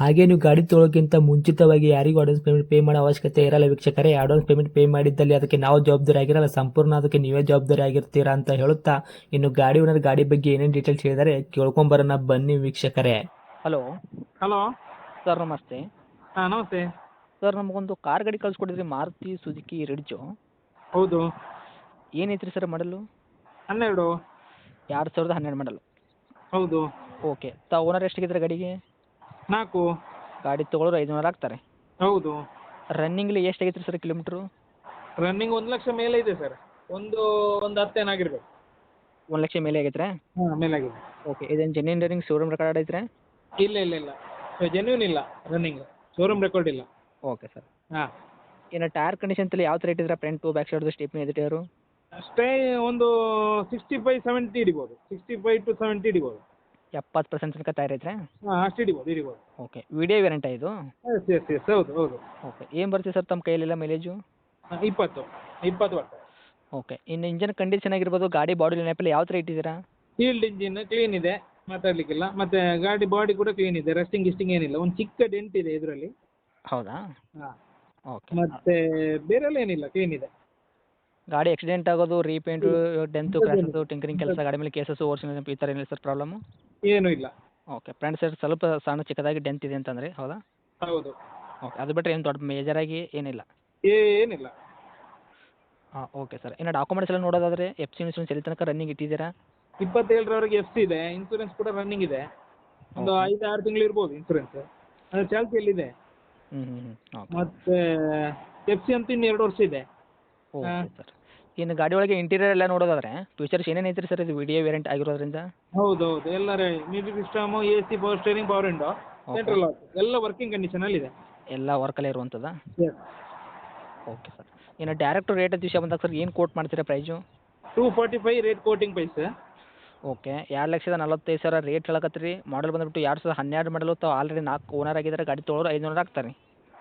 ಹಾಗೆ ನೀವು ಗಾಡಿ ತೊಳೋಕ್ಕಿಂತ ಮುಂಚಿತವಾಗಿ ಯಾರಿಗೂ ಅಡ್ವಾನ್ಸ್ ಪೇಮೆಂಟ್ ಪೇ ಮಾಡೋ ಅವಶ್ಯಕತೆ ಇರಲ್ಲ ವೀಕ್ಷಕರೇ. ಅಡ್ವಾನ್ಸ್ ಪೇಮೆಂಟ್ ಪೇ ಮಾಡಿದ್ದಲ್ಲಿ ಅದಕ್ಕೆ ನಾವು ಜವಾಬ್ದಾರಿ ಆಗಿರಲ್ಲ. ಸಂಪೂರ್ಣ ಅದಕ್ಕೆ ನೀವೇ ಜವಾಬ್ದಾರಿ ಆಗಿರ್ತೀರಾ ಅಂತ ಹೇಳುತ್ತಾ ಇನ್ನು ಗಾಡಿ ಓನರ್ ಗಾಡಿ ಬಗ್ಗೆ ಏನೇನು ಡೀಟೇಲ್ಸ್ ಹೇಳಿದರೆ ಕೇಳ್ಕೊಂಬರೋಣ ಬನ್ನಿ ವೀಕ್ಷಕರೇ. ಹಲೋ ಹಲೋ ಸರ್ ನಮಸ್ತೆ. ಹಾಂ ನಮಸ್ತೆ. ಸರ್ ನಮಗೊಂದು ಕಾರ್ ಗಾಡಿ ಕಳಿಸ್ಕೊಡಿದ್ರಿ ಮಾರುತಿ ಸುಜುಕಿ ರಿಡ್ಜು ಹೌದು. ಏನೈತ್ರಿ ಸರ್ ಮಾಡಲು? ಹನ್ನೆರಡು. ಎರಡು ಸಾವಿರದ ಹನ್ನೆರಡು ಮಾಡಲು. ಹೌದು. ಓಕೆ ತಾ ಓನರ್ ಎಷ್ಟಾಗಿದ್ರೆ ಗಾಡಿಗೆ? ನಾಲ್ಕು. ಗಾಡಿ ತೊಗೊಳೋರು ಐದುನೂರು ಆಗ್ತಾರೆ. ಹೌದು. ರನ್ನಿಂಗ್ಲಿ ಎಷ್ಟಾಗೈತ್ರಿ ಸರ್ ಕಿಲೋಮೀಟ್ರು ರನ್ನಿಂಗ್ ಒಂದು ಲಕ್ಷ ಮೇಲೆ ಇದೆ ಸರ್. ಒಂದು ಒಂದು ಹತ್ತೇನಾಗಿರ್ಬೇಕು ಒಂದು ಲಕ್ಷ ಮೇಲೆ ಆಗೈತ್ರೆ? ಹಾಂ ಮೇಲಾಗಿದೆ ಓಕೆ ಇದೇನು ಜೆನ್ಯೂನ್ ರನ್ನಿಂಗ್ ಶೋರೂಮ್ ರೆಕಾರ್ಡ್ ಐತ್ರೆ? ಇಲ್ಲ ಇಲ್ಲ ಇಲ್ಲ. ಜೆನ್ಯೂನ್ ಇಲ್ಲ ರನ್ನಿಂಗ್ ಶೋರೂಮ್ ರೆಕಾರ್ಡ್ ಇಲ್ಲ. ಓಕೆ ಸರ್ ಹಾಂ. ಇನ್ನು ಟೈರ್ ಕಂಡೀಷನ್ ತಲೆ ಯಾವ ಥರ ಇಟ್ಟಿದ್ರೆ ಫ್ರಂಟು ಬ್ಯಾಕ್ ಸೈಡ್ದು ಸ್ಟೇಪ್ ಇದೆ ಟೈರು ಅಷ್ಟೇ ಒಂದು ಸಿಕ್ಸ್ಟಿ ಫೈವ್ ಸೆವೆಂಟಿ ಹಿಡಿಬೋದು. ಸಿಕ್ಸ್ಟಿ ಫೈವ್ ಟು ಸೆವೆಂಟಿ ಹಿಡಿಬೋದು. ಎಪ್ಪತ್ತು ಪರ್ಸೆಂಟ್ ತನಕ ಟೈರ್ ಐತ್ರಿ ಹಾಂ ಅಷ್ಟು ಹಿಡಿಬೋದು ಹಿಡಿಬೋದು. ಓಕೆ ವಿಡಿಯೋ ವ್ಯಾರಂಟಿ ಇದು? ಎಸ್ ಎಸ್ ಎಸ್ ಹೌದು ಹೌದು. ಓಕೆ ಏನು ಬರ್ತೀವಿ ಸರ್ ತಮ್ಮ ಕೈಯಲ್ಲೆಲ್ಲ ಮೈಲೇಜು ಹಾಂ ಇಪ್ಪತ್ತು ಇಪ್ಪತ್ತು ಬರ್ತದೆ ಓಕೆ ಇನ್ನು ಇಂಜಿನ್ ಕಂಡೀಷನ್ ಆಗಿರ್ಬೋದು ಗಾಡಿ ಬಾಡಿ ನೆನಪಲ್ಲಿ ಯಾವ ಥರ ಇಟ್ಟಿದ್ದೀರಾ? ಫೀಲ್ಡ್ ಇಂಜಿನ್ ಕ್ಲೀನ್ ಇದೆ ಮಾತಾಡಲಿಕ್ಕಿಲ್ಲ. ಮತ್ತೆ ಗಾಡಿ ಬಾಡಿ ಕೂಡ ಕ್ಲೀನ್ ಇದೆ ರೆಸ್ಟಿಂಗ್ ಗಿಸ್ಟಿಂಗ್ ಏನಿಲ್ಲ. ಒಂದು ಚಿಕ್ಕ ಡೆಂಟ್ ಇದೆ ಇದರಲ್ಲಿ. ಹೌದಾ? ಹಾಂ. ಓಕೆ. ಮತ್ತೆ ಬೇರೆಲ್ಲ ಏನಿಲ್ಲ ಕ್ಲೀನ್ ಇದೆ. ಗಾಡಿ ಆಕ್ಸಿಡೆಂಟ್ ಆಗೋದು ರೀಪೇಂಟು ಡೆಂತು ಕ್ರಾಸಸ್ ಟಿಂಕರಿಂಗ್ ಕೆಲಸ ಗಾಡಿ ಮೇಲೆ ಕೇಸಸ್ ಓರ್ಸಿನ ಈ ಥರ ಏನಿಲ್ಲ ಸರ್ ಪ್ರಾಬ್ಲಮ್ ಏನೂ ಇಲ್ಲ. ಓಕೆ ಫ್ರೆಂಡ್ ಸರ್ ಸ್ವಲ್ಪ ಸಣ್ಣ ಚಿಕ್ಕದಾಗಿ ಡೆಂತ್ ಇದೆ ಅಂತಂದ್ರೆ ಹೌದಾ? ಹೌದು. ಓಕೆ ಅದು ಬಿಟ್ಟರೆ ಏನು ದೊಡ್ಡ ಮೇಜರಾಗಿ ಏನಿಲ್ಲ. ಏನಿಲ್ಲ. ಹಾಂ ಓಕೆ ಸರ್ ಇನ್ನು ಡಾಕ್ಯುಮೆಂಟ್ಸ್ ಎಲ್ಲ ನೋಡೋದಾದ್ರೆ ಎಫ್ ಸಿ ಇನ್ಸೂರೆನ್ಸ್ ಎಲ್ಲಿ ತನಕ ರನ್ನಿಂಗ್ ಇಟ್ಟಿದ್ದೀರಾ? ಇಪ್ಪತ್ತೇಳರವರೆಗೆ ಎಫ್ ಸಿ ಇದೆ ಇನ್ಸೂರೆನ್ಸ್ ಕೂಡ ರನ್ನಿಂಗ್ ಇದೆ. ಒಂದು. ಐದು ಆರು ತಿಂಗಳು ಇರ್ಬೋದು ಇನ್ಸೂರೆನ್ಸ್ ಅದು ಚಾಲ್ತಿಯಲ್ಲಿದೆ ಹ್ಞೂ ಹ್ಞೂ ಹ್ಞೂ ಓಕೆ ಮತ್ತೆ ಎಫ್ ಸಿ ಅಂತ ಇನ್ನು ಎರಡು ವರ್ಷ ಇದೆ. ಓಕೆ ಹಾ. ಸರ್ ಇನ್ನು ಗಾಡಿ ಒಳಗೆ ಇಂಟೀರಿಯರ್ ಎಲ್ಲ ನೋಡೋದಾದ್ರೆ ಫೀಚರ್ಸ್ ಏನೇನು ಐತ್ರಿ ಸರ್ ಇದು ವಿಡಿಯೋ ವೇರಿಯಂಟ್ ಆಗಿರೋದ್ರಿಂದ? ಹೌದು ಹೌದು ಎಲ್ಲರ music system A C power steering power window central lock ಎಲ್ಲ ವರ್ಕಿಂಗ್ ಕಂಡೀಷನಲ್ಲಿದೆ ಎಲ್ಲ ವರ್ಕಲ್ಲೇ ಇರುವಂತದ? ಓಕೆ ಸರ್ ಇನ್ನು ಡೈರೆಕ್ಟ್ ರೇಟ್ ವಿಷಯ ಬಂದಾಗ ಸರ್ ಏನು ಕೋಟ್ ಮಾಡ್ತೀರಾ price two forty five rate quoting price okay ಎರಡು ಲಕ್ಷದ ನಲವತ್ತೈದು ಸಾವಿರ ರೇಟ್ ಹೇಳಕತ್ತೀರಿ. ಮಾಡಲ್ ಬಂದ್ಬಿಟ್ಟು ಎರಡು ಸಾವಿರದ ಹನ್ನೆರಡು ಮಾಡಲು ತಾವು ಆಲ್ರೆಡಿ ನಾಲ್ಕು ಓನರ್ ಆಗಿದ್ದಾರೆ. ಗಾಡಿ ತೊಗೊಳೋರು ಐದುನೂರು ಆಗ್ತಾರೆ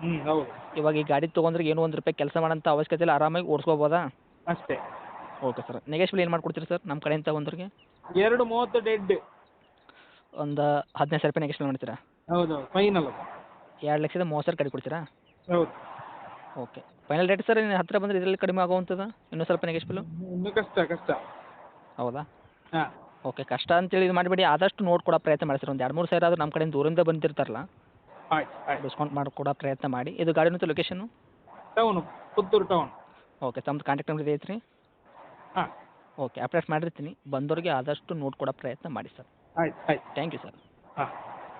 ಹ್ಞೂ ಹೌದು. ಇವಾಗ ಈ ಗಾಡಿ ತಗೊಂಡ್ರೆ ಏನು ಒಂದು ರೂಪಾಯಿ ಕೆಲಸ ಮಾಡೋಂಥ ಅವಶ್ಯಕತೆ ಇಲ್ಲ ಆರಾಮಾಗಿ ಓಡಿಸ್ಕೋಬೋದಾ? ಅಷ್ಟೇ. Okay sir. ನೆಗೆಶ್ವಲ್ ಏನು ಮಾಡ್ಕೊಡ್ತೀರಿ ಸರ್ ನಮ್ಮ ಕಡೆಯಿಂದ ಒಂದ್ರಿಗೆ? ಎರಡು ಮೂವತ್ತು ಡೆಡ್ ಒಂದು ಹದಿನೈದು ಸಾವಿರ ರೂಪಾಯಿ ನೆಗೆಶ್ವಲ್ ಮಾಡ್ತೀರಾ? ಹೌದು ಫೈನಲ್ ಎರಡು ಲಕ್ಷದ ಮೂವತ್ತು ಸಾವಿರ ಕಡೆ ಕೊಡ್ತೀರಾ? ಹೌದು. ಓಕೆ. ಫೈನಲ್ ರೇಟ್ ಸರ್ ಇನ್ನು ಹತ್ತಿರ ಬಂದರೆ ಇದರಲ್ಲಿ ಕಡಿಮೆ ಆಗುವಂಥದ್ದು? ಇನ್ನೂ ಸ್ವಲ್ಪ ನೆಗೆಶ್ವಲು ಇನ್ನೂ ಕಷ್ಟ ಕಷ್ಟ. ಹೌದಾ? ಹಾಂ. ಓಕೆ ಕಷ್ಟ ಅಂತೇಳಿ ಇದು ಮಾಡಿಬಿಡಿ. ಆದಷ್ಟು ನೋಡ್ಕೊಡೋ ಪ್ರಯತ್ನ ಮಾಡಿ ಸರ್. ಒಂದು ಎರಡು ಮೂರು ಸಾವಿರ ಆದರೂ ನಮ್ಮ ಕಡೆಯಿಂದ ದೂರಿಂದ ಬಂದಿರ್ತಾರಲ್ಲ ಆಯ್ತು ಆಯ್ತು. ಡಿಸ್ಕೌಂಟ್ ಮಾಡಿಕೊಡೋ ಪ್ರಯತ್ನ ಮಾಡಿ. ಇದು ಗಾಡಿ ಮತ್ತು ಲೊಕೇಶನ್ನು ಟೌನು ಪುತ್ತೂರು ಟೌನ್. ಓಕೆ ತಮ್ಮದು ಕಾಂಟ್ಯಾಕ್ಟ್ ನಂಬರ್ ಐತ್ರಿ? ಹಾಂ. ಓಕೆ ಅಪ್ಡೇಟ್ ಮಾಡಿರ್ತೀನಿ. ಬಂದವ್ರಿಗೆ ಆದಷ್ಟು ನೋಡ್ಕೊಡೋ ಪ್ರಯತ್ನ ಮಾಡಿ ಸರ್. ಆಯ್ತು ಆಯ್ತು. ಥ್ಯಾಂಕ್ ಯು ಸರ್ ಹಾಂ.